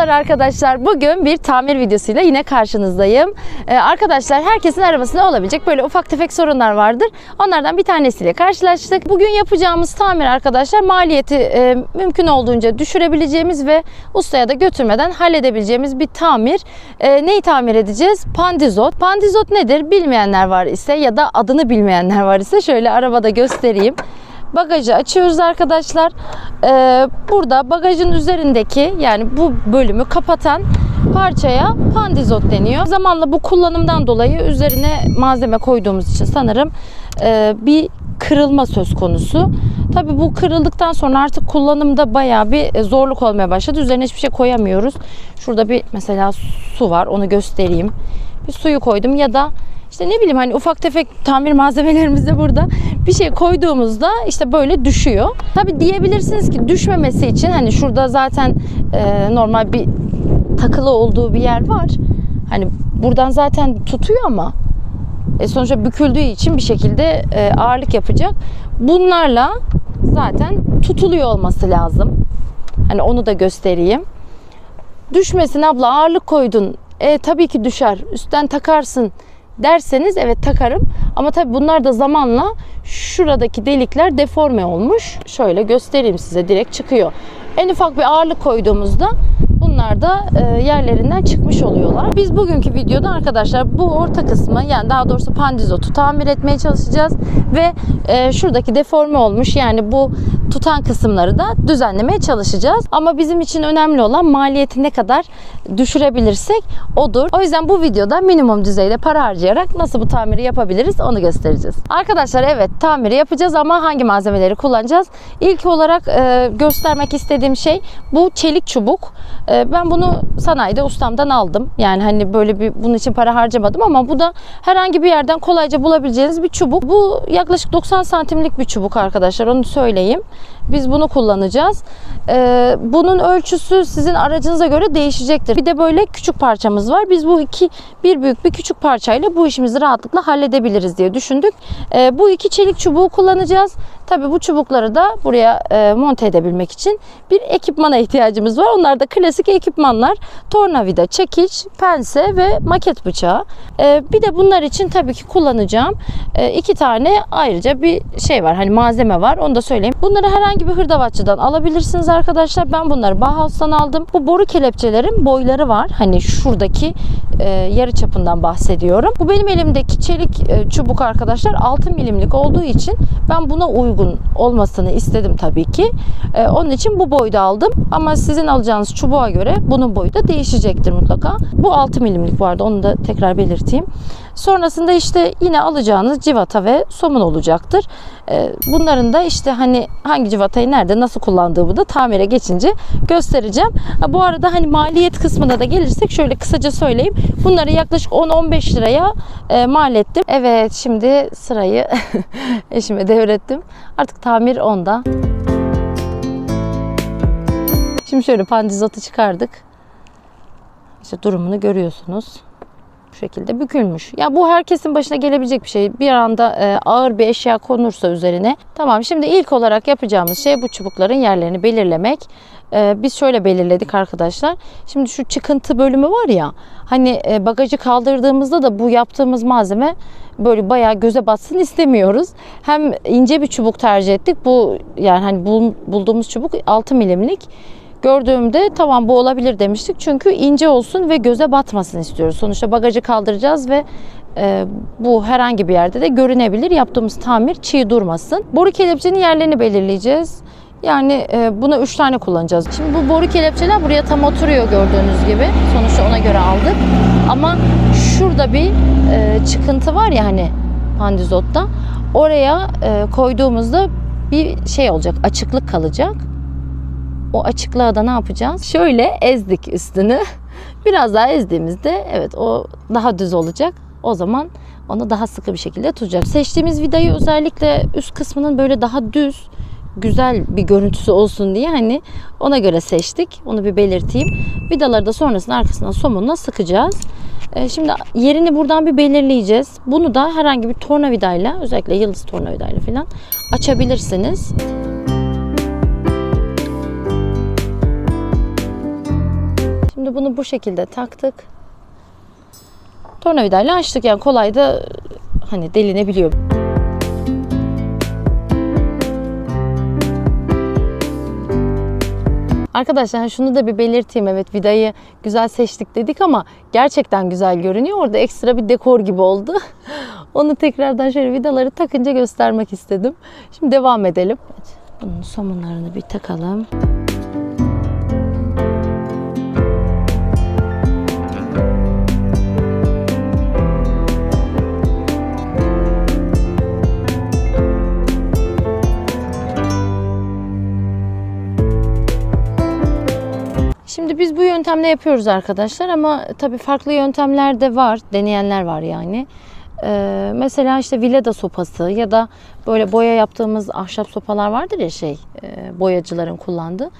Merhabalar arkadaşlar. Bugün bir tamir videosuyla yine karşınızdayım. Ee, arkadaşlar herkesin arabasında olabilecek böyle ufak tefek sorunlar vardır. Onlardan bir tanesiyle karşılaştık. Bugün yapacağımız tamir arkadaşlar maliyeti e, mümkün olduğunca düşürebileceğimiz ve ustaya da götürmeden halledebileceğimiz bir tamir. E, neyi tamir edeceğiz? Pandizot. Pandizot nedir? Bilmeyenler var ise ya da adını bilmeyenler var ise şöyle arabada göstereyim. Bagajı açıyoruz arkadaşlar. Ee, burada bagajın üzerindeki yani bu bölümü kapatan parçaya pandizot deniyor. Zamanla bu kullanımdan dolayı üzerine malzeme koyduğumuz için sanırım e, bir kırılma söz konusu. Tabii bu kırıldıktan sonra artık kullanımda bayağı bir e, zorluk olmaya başladı. Üzerine hiçbir şey koyamıyoruz. Şurada bir mesela su var onu göstereyim. Bir suyu koydum ya da işte ne bileyim hani ufak tefek tamir malzemelerimiz de burada bir şey koyduğumuzda işte böyle düşüyor. Tabi diyebilirsiniz ki düşmemesi için hani şurada zaten e, normal bir takılı olduğu bir yer var. Hani buradan zaten tutuyor ama e, sonuçta büküldüğü için bir şekilde e, ağırlık yapacak. Bunlarla zaten tutuluyor olması lazım. Hani onu da göstereyim. Düşmesin abla ağırlık koydun. E, tabii ki düşer. Üstten takarsın derseniz evet takarım. Ama tabii bunlar da zamanla şuradaki delikler deforme olmuş. Şöyle göstereyim size direkt çıkıyor. En ufak bir ağırlık koyduğumuzda bunlar da e, yerlerinden çıkmış oluyorlar. Biz bugünkü videoda arkadaşlar bu orta kısmı yani daha doğrusu pandizotu tamir etmeye çalışacağız ve e, şuradaki deforme olmuş yani bu tutan kısımları da düzenlemeye çalışacağız. Ama bizim için önemli olan maliyeti ne kadar düşürebilirsek odur. O yüzden bu videoda minimum düzeyde para harcayarak nasıl bu tamiri yapabiliriz onu göstereceğiz. Arkadaşlar evet tamiri yapacağız ama hangi malzemeleri kullanacağız? İlk olarak e, göstermek istediğim şey bu çelik çubuk. E, ben bunu sanayide ustamdan aldım. Yani hani böyle bir bunun için para harcamadım ama bu da herhangi bir yerden kolayca bulabileceğiniz bir çubuk. Bu yaklaşık 90 santimlik bir çubuk arkadaşlar onu söyleyeyim. Biz bunu kullanacağız. Ee, bunun ölçüsü sizin aracınıza göre değişecektir. Bir de böyle küçük parçamız var. Biz bu iki bir büyük bir küçük parçayla bu işimizi rahatlıkla halledebiliriz diye düşündük. Ee, bu iki çelik çubuğu kullanacağız. Tabi bu çubukları da buraya e, monte edebilmek için bir ekipmana ihtiyacımız var. Onlar da klasik ekipmanlar. Tornavida, çekiç, pense ve maket bıçağı. Ee, bir de bunlar için tabii ki kullanacağım e, iki tane ayrıca bir şey var. Hani malzeme var. Onu da söyleyeyim. Bunları herhangi bir hırdavatçıdan alabilirsiniz arkadaşlar. Ben bunları Bauhaus'tan aldım. Bu boru kelepçelerin boyları var. Hani şuradaki e, yarı çapından bahsediyorum. Bu benim elimdeki çelik e, çubuk arkadaşlar 6 milimlik olduğu için ben buna uygun olmasını istedim tabii ki. E, onun için bu boyda aldım. Ama sizin alacağınız çubuğa göre bunun boyu da değişecektir mutlaka. Bu 6 milimlik arada onu da tekrar belirteyim. Sonrasında işte yine alacağınız civata ve somun olacaktır. Ee, Bunların da işte hani hangi civatayı nerede nasıl kullandığımı da tamire geçince göstereceğim. Bu arada hani maliyet kısmına da gelirsek şöyle kısaca söyleyeyim. Bunları yaklaşık 10-15 liraya e, mal ettim. Evet şimdi sırayı eşime devrettim. Artık tamir onda. Şimdi şöyle pandizotu çıkardık. İşte durumunu görüyorsunuz bu şekilde bükülmüş. Ya bu herkesin başına gelebilecek bir şey. Bir anda e, ağır bir eşya konursa üzerine. Tamam şimdi ilk olarak yapacağımız şey bu çubukların yerlerini belirlemek. E, biz şöyle belirledik arkadaşlar. Şimdi şu çıkıntı bölümü var ya. Hani e, bagajı kaldırdığımızda da bu yaptığımız malzeme böyle bayağı göze batsın istemiyoruz. Hem ince bir çubuk tercih ettik. Bu yani hani bul, bulduğumuz çubuk 6 milimlik gördüğümde tamam bu olabilir demiştik. Çünkü ince olsun ve göze batmasın istiyoruz. Sonuçta bagajı kaldıracağız ve e, bu herhangi bir yerde de görünebilir. Yaptığımız tamir çiğ durmasın. Boru kelepçenin yerlerini belirleyeceğiz. Yani e, buna 3 tane kullanacağız. Şimdi bu boru kelepçeler buraya tam oturuyor gördüğünüz gibi. Sonuçta ona göre aldık. Ama şurada bir e, çıkıntı var ya hani pandizotta. Oraya e, koyduğumuzda bir şey olacak, açıklık kalacak o açıklığa da ne yapacağız? Şöyle ezdik üstünü. Biraz daha ezdiğimizde evet o daha düz olacak. O zaman onu daha sıkı bir şekilde tutacak. Seçtiğimiz vidayı özellikle üst kısmının böyle daha düz güzel bir görüntüsü olsun diye hani ona göre seçtik. Onu bir belirteyim. Vidaları da sonrasında arkasından somunla sıkacağız. Ee, Şimdi yerini buradan bir belirleyeceğiz. Bunu da herhangi bir tornavidayla özellikle yıldız tornavidayla falan açabilirsiniz. Şimdi bunu bu şekilde taktık. Tornavidayla açtık yani kolay da hani delinebiliyor. Arkadaşlar şunu da bir belirteyim. Evet vidayı güzel seçtik dedik ama gerçekten güzel görünüyor. Orada ekstra bir dekor gibi oldu. Onu tekrardan şöyle vidaları takınca göstermek istedim. Şimdi devam edelim. Bunun somunlarını bir takalım. Şimdi biz bu yöntemle yapıyoruz arkadaşlar ama tabii farklı yöntemler de var. Deneyenler var yani. Ee, mesela işte vileda sopası ya da böyle boya yaptığımız ahşap sopalar vardır ya şey e, boyacıların kullandığı.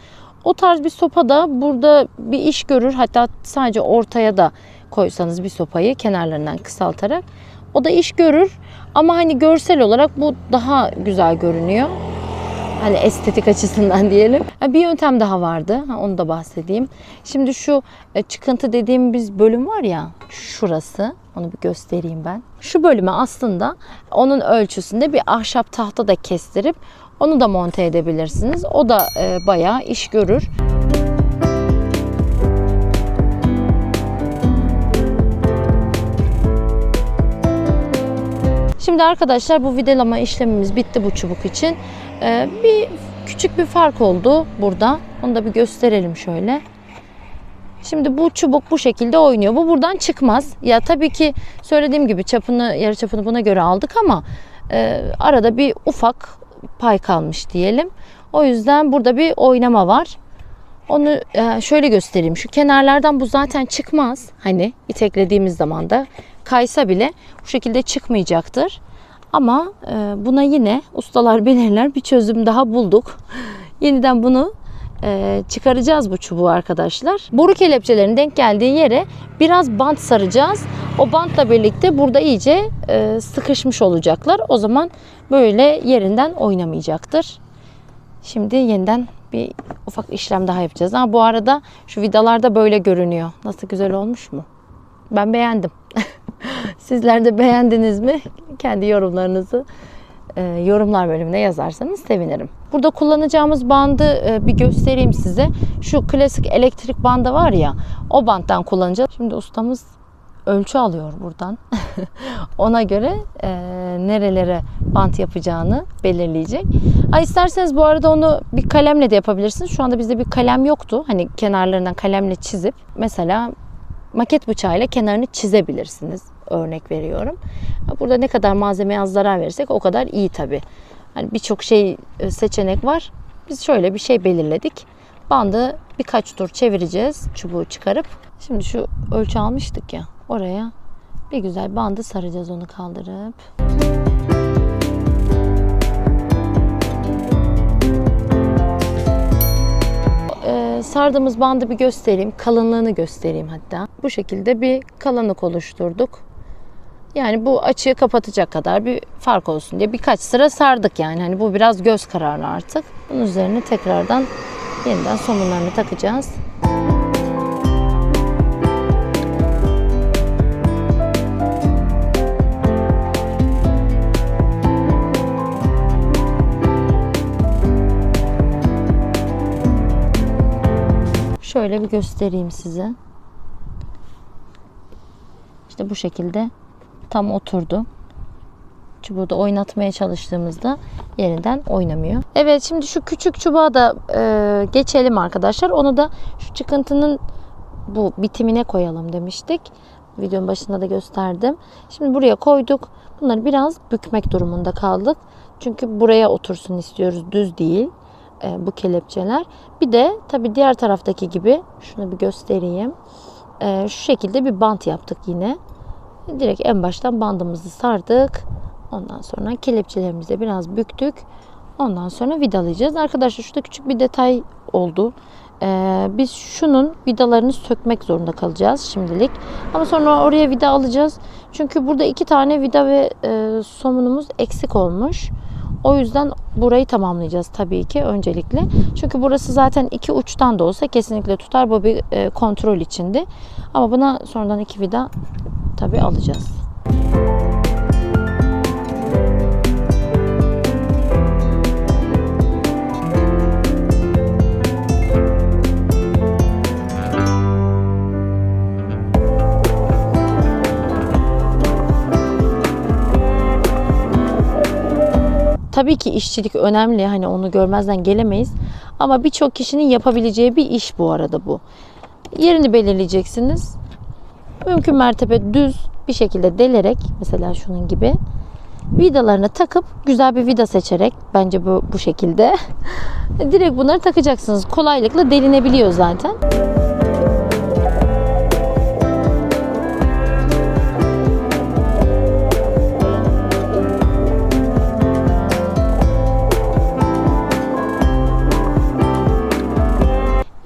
O tarz bir sopa da burada bir iş görür. Hatta sadece ortaya da koysanız bir sopayı kenarlarından kısaltarak o da iş görür. Ama hani görsel olarak bu daha güzel görünüyor. Hani estetik açısından diyelim. Bir yöntem daha vardı. Onu da bahsedeyim. Şimdi şu e, çıkıntı dediğimiz bölüm var ya şurası. Onu bir göstereyim ben. Şu bölüme aslında onun ölçüsünde bir ahşap tahta da kestirip onu da monte edebilirsiniz. O da e, bayağı iş görür. Şimdi arkadaşlar bu vidalama işlemimiz bitti bu çubuk için. Ee, bir küçük bir fark oldu burada. Onu da bir gösterelim şöyle. Şimdi bu çubuk bu şekilde oynuyor. Bu buradan çıkmaz. Ya tabii ki söylediğim gibi çapını, yarı çapını buna göre aldık ama e, arada bir ufak pay kalmış diyelim. O yüzden burada bir oynama var. Onu e, şöyle göstereyim. Şu kenarlardan bu zaten çıkmaz. Hani iteklediğimiz zaman da kaysa bile bu şekilde çıkmayacaktır. Ama e, buna yine ustalar bilirler bir çözüm daha bulduk. Yeniden bunu e, çıkaracağız bu çubuğu arkadaşlar. Boru kelepçelerin denk geldiği yere biraz bant saracağız. O bantla birlikte burada iyice e, sıkışmış olacaklar. O zaman böyle yerinden oynamayacaktır. Şimdi yeniden bir ufak işlem daha yapacağız. Ha, bu arada şu vidalarda böyle görünüyor. Nasıl güzel olmuş mu? Ben beğendim. Sizler de beğendiniz mi? Kendi yorumlarınızı e, yorumlar bölümüne yazarsanız sevinirim. Burada kullanacağımız bandı e, bir göstereyim size. Şu klasik elektrik bandı var ya o banttan kullanacağız. Şimdi ustamız ölçü alıyor buradan. Ona göre e, nerelere bant yapacağını belirleyecek. Ha, isterseniz bu arada onu bir kalemle de yapabilirsiniz. Şu anda bizde bir kalem yoktu. Hani kenarlarından kalemle çizip mesela maket bıçağıyla kenarını çizebilirsiniz. Örnek veriyorum. Burada ne kadar malzemeye az zarar verirsek o kadar iyi tabi. Hani birçok şey e, seçenek var. Biz şöyle bir şey belirledik. Bandı birkaç tur çevireceğiz çubuğu çıkarıp. Şimdi şu ölçü almıştık ya oraya bir güzel bandı saracağız onu kaldırıp. Ee, sardığımız bandı bir göstereyim. Kalınlığını göstereyim hatta. Bu şekilde bir kalınlık oluşturduk. Yani bu açığı kapatacak kadar bir fark olsun diye birkaç sıra sardık yani. Hani bu biraz göz kararı artık. Bunun üzerine tekrardan yeniden somunlarını takacağız. Şöyle bir göstereyim size. İşte bu şekilde tam oturdu. Çubuğu da oynatmaya çalıştığımızda yerinden oynamıyor. Evet şimdi şu küçük çubuğa da e, geçelim arkadaşlar. Onu da şu çıkıntının bu bitimine koyalım demiştik. Videonun başında da gösterdim. Şimdi buraya koyduk. Bunları biraz bükmek durumunda kaldık. Çünkü buraya otursun istiyoruz. Düz değil e, bu kelepçeler. Bir de tabi diğer taraftaki gibi şunu bir göstereyim. E, şu şekilde bir bant yaptık yine. Direkt en baştan bandımızı sardık. Ondan sonra kelepçelerimizi biraz büktük. Ondan sonra vidalayacağız. Arkadaşlar şurada küçük bir detay oldu. Ee, biz şunun vidalarını sökmek zorunda kalacağız şimdilik. Ama sonra oraya vida alacağız. Çünkü burada iki tane vida ve e, somunumuz eksik olmuş. O yüzden burayı tamamlayacağız tabii ki öncelikle. Çünkü burası zaten iki uçtan da olsa kesinlikle tutar. Bu bir e, kontrol içindi. Ama buna sonradan iki vida tabii alacağız. Tabii ki işçilik önemli. Hani onu görmezden gelemeyiz. Ama birçok kişinin yapabileceği bir iş bu arada bu. Yerini belirleyeceksiniz. Mümkün mertebe düz bir şekilde delerek mesela şunun gibi vidalarını takıp güzel bir vida seçerek bence bu bu şekilde direkt bunları takacaksınız. Kolaylıkla delinebiliyor zaten.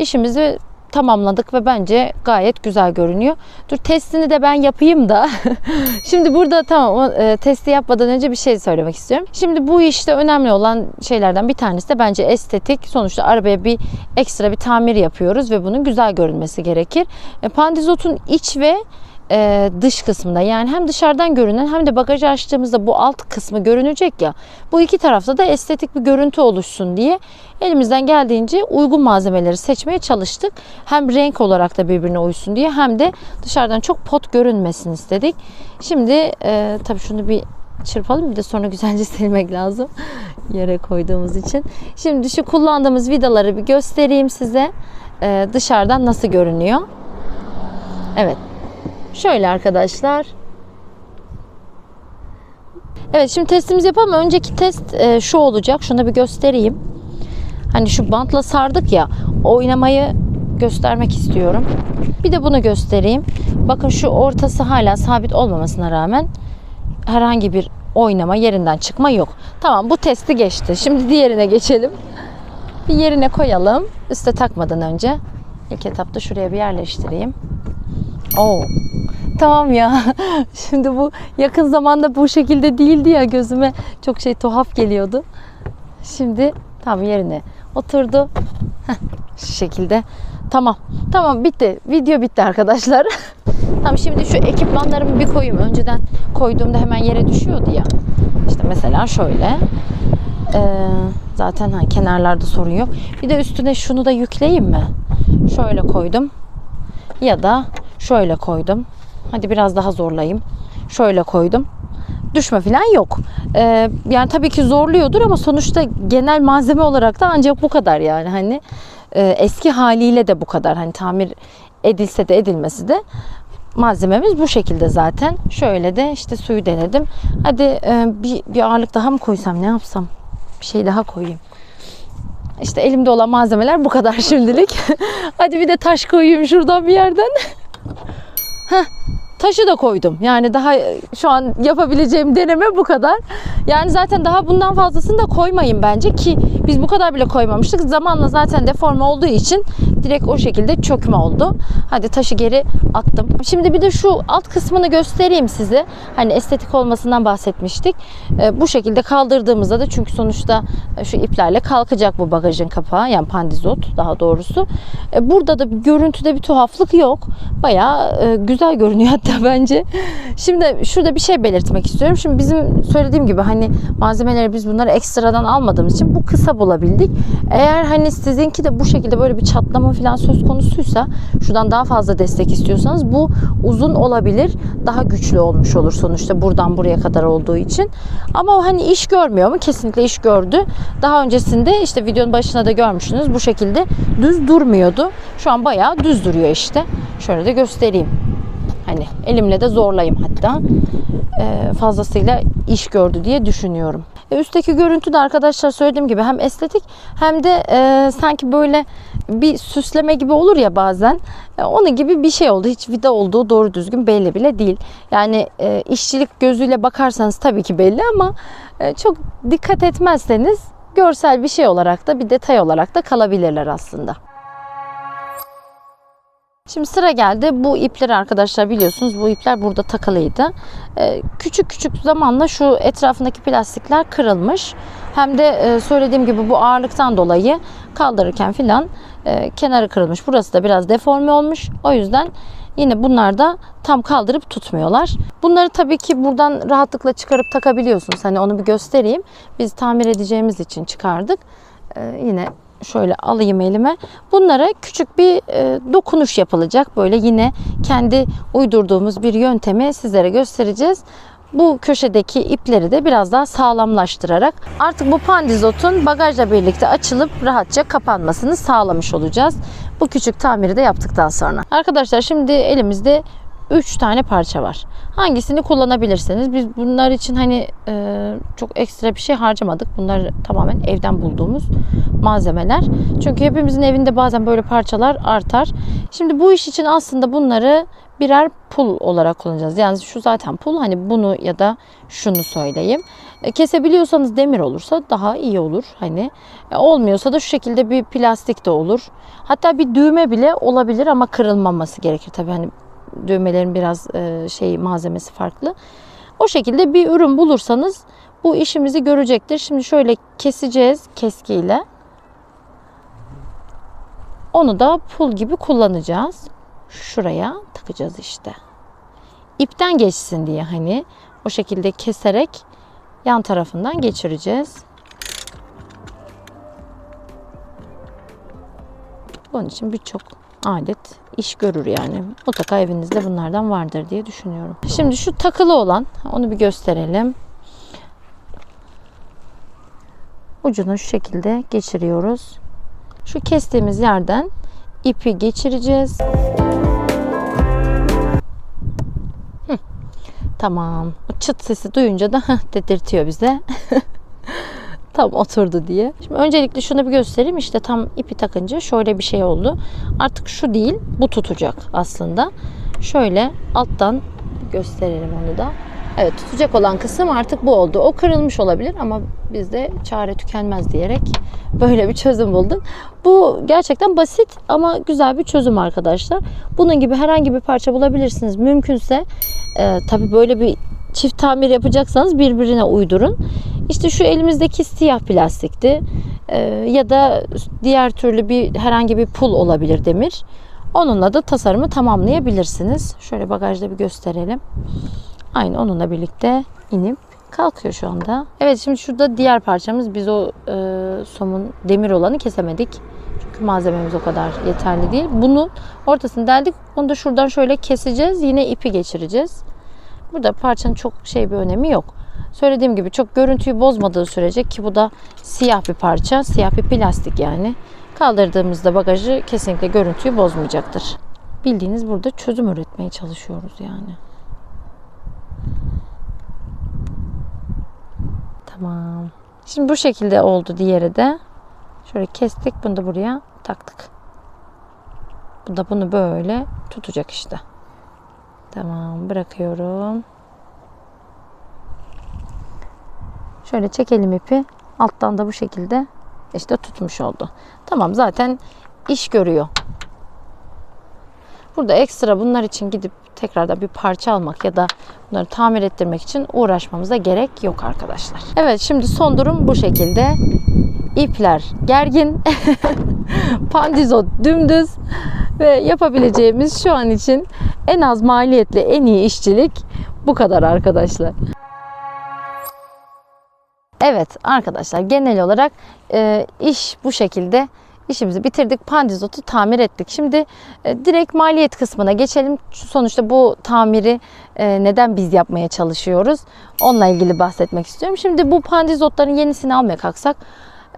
İşimizi tamamladık ve bence gayet güzel görünüyor. Dur testini de ben yapayım da. Şimdi burada tamam e, testi yapmadan önce bir şey söylemek istiyorum. Şimdi bu işte önemli olan şeylerden bir tanesi de bence estetik. Sonuçta arabaya bir ekstra bir tamir yapıyoruz ve bunun güzel görünmesi gerekir. E, Pandizot'un iç ve e, dış kısmında yani hem dışarıdan görünen hem de bagajı açtığımızda bu alt kısmı görünecek ya bu iki tarafta da estetik bir görüntü oluşsun diye elimizden geldiğince uygun malzemeleri seçmeye çalıştık. Hem renk olarak da birbirine uysun diye hem de dışarıdan çok pot görünmesin istedik. Şimdi e, tabii şunu bir çırpalım bir de sonra güzelce silmek lazım yere koyduğumuz için. Şimdi şu kullandığımız vidaları bir göstereyim size. E, dışarıdan nasıl görünüyor. Evet Şöyle arkadaşlar. Evet şimdi testimizi yapalım. Önceki test e, şu olacak. Şunu bir göstereyim. Hani şu bantla sardık ya. Oynamayı göstermek istiyorum. Bir de bunu göstereyim. Bakın şu ortası hala sabit olmamasına rağmen herhangi bir oynama yerinden çıkma yok. Tamam bu testi geçti. Şimdi diğerine geçelim. Bir yerine koyalım. Üste takmadan önce. İlk etapta şuraya bir yerleştireyim. Oo. Tamam ya. Şimdi bu yakın zamanda bu şekilde değildi ya gözüme çok şey tuhaf geliyordu. Şimdi tam yerine oturdu. Heh, şu şekilde. Tamam. Tamam bitti. Video bitti arkadaşlar. tamam şimdi şu ekipmanlarımı bir koyayım. Önceden koyduğumda hemen yere düşüyordu ya. İşte mesela şöyle. Ee, zaten ha, kenarlarda sorun yok. Bir de üstüne şunu da yükleyeyim mi? Şöyle koydum. Ya da şöyle koydum. Hadi biraz daha zorlayayım. Şöyle koydum. Düşme falan yok. Ee, yani tabii ki zorluyordur ama sonuçta genel malzeme olarak da ancak bu kadar yani hani e, eski haliyle de bu kadar hani tamir edilse de edilmesi de malzememiz bu şekilde zaten. Şöyle de işte suyu denedim. Hadi e, bir, bir ağırlık daha mı koysam ne yapsam? Bir şey daha koyayım. İşte elimde olan malzemeler bu kadar şimdilik. Hadi bir de taş koyayım şuradan bir yerden. Heh, taşı da koydum. Yani daha şu an yapabileceğim deneme bu kadar. Yani zaten daha bundan fazlasını da koymayın bence ki biz bu kadar bile koymamıştık. Zamanla zaten deforme olduğu için direkt o şekilde çökme oldu. Hadi taşı geri attım. Şimdi bir de şu alt kısmını göstereyim size. Hani estetik olmasından bahsetmiştik. E, bu şekilde kaldırdığımızda da çünkü sonuçta şu iplerle kalkacak bu bagajın kapağı. Yani pandizot daha doğrusu. E, burada da görüntüde bir tuhaflık yok. Bayağı e, güzel görünüyor hatta bence. Şimdi şurada bir şey belirtmek istiyorum. Şimdi bizim söylediğim gibi hani malzemeleri biz bunları ekstradan almadığımız için bu kısa bulabildik. Eğer hani sizinki de bu şekilde böyle bir çatlama falan söz konusuysa şuradan daha fazla destek istiyorsanız bu uzun olabilir. Daha güçlü olmuş olur sonuçta buradan buraya kadar olduğu için. Ama hani iş görmüyor mu? Kesinlikle iş gördü. Daha öncesinde işte videonun başına da görmüşsünüz. Bu şekilde düz durmuyordu. Şu an bayağı düz duruyor işte. Şöyle de göstereyim. Hani elimle de zorlayayım hatta. Ee, fazlasıyla iş gördü diye düşünüyorum. E, üstteki görüntü de arkadaşlar söylediğim gibi hem estetik hem de e, sanki böyle bir süsleme gibi olur ya bazen. E, onun gibi bir şey oldu. Hiç vida olduğu doğru düzgün belli bile değil. Yani e, işçilik gözüyle bakarsanız tabii ki belli ama e, çok dikkat etmezseniz görsel bir şey olarak da bir detay olarak da kalabilirler aslında. Şimdi sıra geldi. Bu ipler arkadaşlar biliyorsunuz bu ipler burada takılıydı. Ee, küçük küçük zamanla şu etrafındaki plastikler kırılmış. Hem de e, söylediğim gibi bu ağırlıktan dolayı kaldırırken filan e, kenarı kırılmış. Burası da biraz deforme olmuş. O yüzden yine bunlar da tam kaldırıp tutmuyorlar. Bunları tabii ki buradan rahatlıkla çıkarıp takabiliyorsunuz. Hani onu bir göstereyim. Biz tamir edeceğimiz için çıkardık. E, yine şöyle alayım elime. Bunlara küçük bir e, dokunuş yapılacak. Böyle yine kendi uydurduğumuz bir yöntemi sizlere göstereceğiz. Bu köşedeki ipleri de biraz daha sağlamlaştırarak artık bu pandizotun bagajla birlikte açılıp rahatça kapanmasını sağlamış olacağız. Bu küçük tamiri de yaptıktan sonra. Arkadaşlar şimdi elimizde 3 tane parça var. Hangisini kullanabilirsiniz? Biz bunlar için hani e, çok ekstra bir şey harcamadık. Bunlar tamamen evden bulduğumuz malzemeler. Çünkü hepimizin evinde bazen böyle parçalar artar. Şimdi bu iş için aslında bunları birer pul olarak kullanacağız. Yani şu zaten pul. Hani bunu ya da şunu söyleyeyim. E, Kesebiliyorsanız demir olursa daha iyi olur. Hani e, olmuyorsa da şu şekilde bir plastik de olur. Hatta bir düğme bile olabilir ama kırılmaması gerekir. Tabii hani düğmelerin biraz e, şey malzemesi farklı. O şekilde bir ürün bulursanız bu işimizi görecektir. Şimdi şöyle keseceğiz keskiyle. Onu da pul gibi kullanacağız. Şuraya takacağız işte. İpten geçsin diye hani o şekilde keserek yan tarafından geçireceğiz. Bunun için birçok alet iş görür yani. Mutlaka evinizde bunlardan vardır diye düşünüyorum. Şimdi şu takılı olan onu bir gösterelim. Ucunu şu şekilde geçiriyoruz. Şu kestiğimiz yerden ipi geçireceğiz. Tamam. O çıt sesi duyunca da dedirtiyor bize. tam oturdu diye. Şimdi öncelikle şunu bir göstereyim. İşte tam ipi takınca şöyle bir şey oldu. Artık şu değil, bu tutacak aslında. Şöyle alttan gösterelim onu da. Evet tutacak olan kısım artık bu oldu. O kırılmış olabilir ama biz de çare tükenmez diyerek böyle bir çözüm bulduk. Bu gerçekten basit ama güzel bir çözüm arkadaşlar. Bunun gibi herhangi bir parça bulabilirsiniz. Mümkünse e, tabii böyle bir çift tamir yapacaksanız birbirine uydurun. İşte şu elimizdeki siyah plastikti E, ya da diğer türlü bir herhangi bir pul olabilir demir. Onunla da tasarımı tamamlayabilirsiniz. Şöyle bagajda bir gösterelim. Aynı onunla birlikte inip kalkıyor şu anda. Evet şimdi şurada diğer parçamız biz o e, somun demir olanı kesemedik. Çünkü malzememiz o kadar yeterli değil. Bunun ortasını deldik. Onu da şuradan şöyle keseceğiz. Yine ipi geçireceğiz. Burada parçanın çok şey bir önemi yok. Söylediğim gibi çok görüntüyü bozmadığı sürece ki bu da siyah bir parça. Siyah bir plastik yani. Kaldırdığımızda bagajı kesinlikle görüntüyü bozmayacaktır. Bildiğiniz burada çözüm üretmeye çalışıyoruz yani. Tamam. Şimdi bu şekilde oldu diğeri de. Şöyle kestik. Bunu da buraya taktık. Bu da bunu böyle tutacak işte. Tamam bırakıyorum. Şöyle çekelim ipi. Alttan da bu şekilde işte tutmuş oldu. Tamam zaten iş görüyor. Burada ekstra bunlar için gidip tekrardan bir parça almak ya da bunları tamir ettirmek için uğraşmamıza gerek yok arkadaşlar. Evet şimdi son durum bu şekilde. İpler gergin. Pandizot dümdüz ve yapabileceğimiz şu an için en az maliyetli en iyi işçilik bu kadar arkadaşlar. Evet arkadaşlar genel olarak e, iş bu şekilde. İşimizi bitirdik. Pandizotu tamir ettik. Şimdi e, direkt maliyet kısmına geçelim. Sonuçta bu tamiri e, neden biz yapmaya çalışıyoruz? Onunla ilgili bahsetmek istiyorum. Şimdi bu pandizotların yenisini almaya kalksak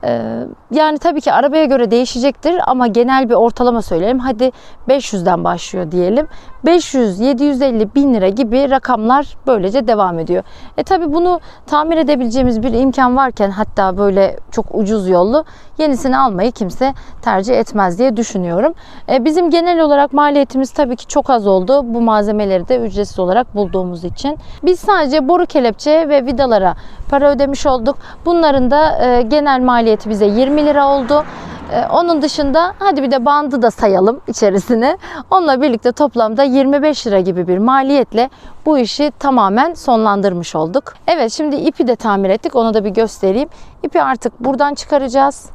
e, yani tabii ki arabaya göre değişecektir ama genel bir ortalama söyleyelim. Hadi 500'den başlıyor diyelim. 500, 750 bin lira gibi rakamlar böylece devam ediyor. E tabii bunu tamir edebileceğimiz bir imkan varken hatta böyle çok ucuz yollu yenisini almayı kimse tercih etmez diye düşünüyorum. E, bizim genel olarak maliyetimiz tabii ki çok az oldu. Bu malzemeleri de ücretsiz olarak bulduğumuz için. Biz sadece boru kelepçe ve vidalara para ödemiş olduk. Bunların da e, genel maliyeti bize 20 lira oldu. Ee, onun dışında hadi bir de bandı da sayalım içerisine. Onunla birlikte toplamda 25 lira gibi bir maliyetle bu işi tamamen sonlandırmış olduk. Evet şimdi ipi de tamir ettik. Onu da bir göstereyim. İpi artık buradan çıkaracağız.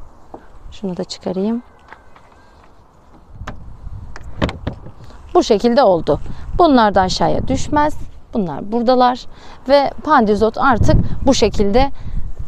Şunu da çıkarayım. Bu şekilde oldu. Bunlar da aşağıya düşmez. Bunlar buradalar ve pandizot artık bu şekilde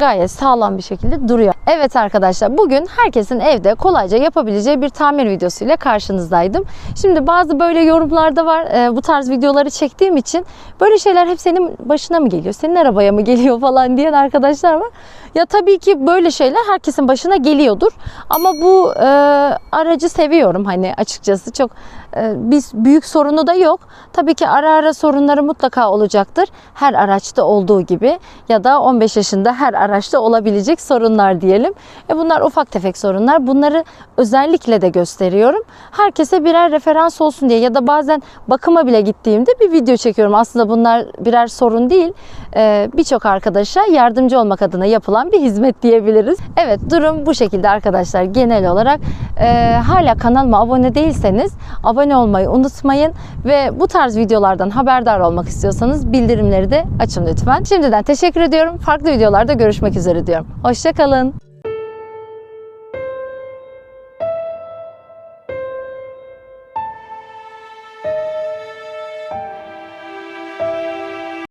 gayet sağlam bir şekilde duruyor. Evet arkadaşlar bugün herkesin evde kolayca yapabileceği bir tamir videosuyla karşınızdaydım. Şimdi bazı böyle yorumlarda var e, bu tarz videoları çektiğim için böyle şeyler hep senin başına mı geliyor? Senin arabaya mı geliyor falan diyen arkadaşlar var. Ya tabii ki böyle şeyler herkesin başına geliyordur. Ama bu e, aracı seviyorum hani açıkçası çok e, biz büyük sorunu da yok. Tabii ki ara ara sorunları mutlaka olacaktır. Her araçta olduğu gibi ya da 15 yaşında her araçta olabilecek sorunlar diyelim. E bunlar ufak tefek sorunlar. Bunları özellikle de gösteriyorum. Herkese birer referans olsun diye ya da bazen bakıma bile gittiğimde bir video çekiyorum. Aslında bunlar birer sorun değil. E, Birçok arkadaşa yardımcı olmak adına yapılan bir hizmet diyebiliriz. Evet durum bu şekilde arkadaşlar genel olarak. E, hala kanalıma abone değilseniz abone olmayı unutmayın ve bu tarz videolardan haberdar olmak istiyorsanız bildirimleri de açın lütfen. Şimdiden teşekkür ediyorum. Farklı videolarda görüşmek üzere diyorum. Hoşçakalın.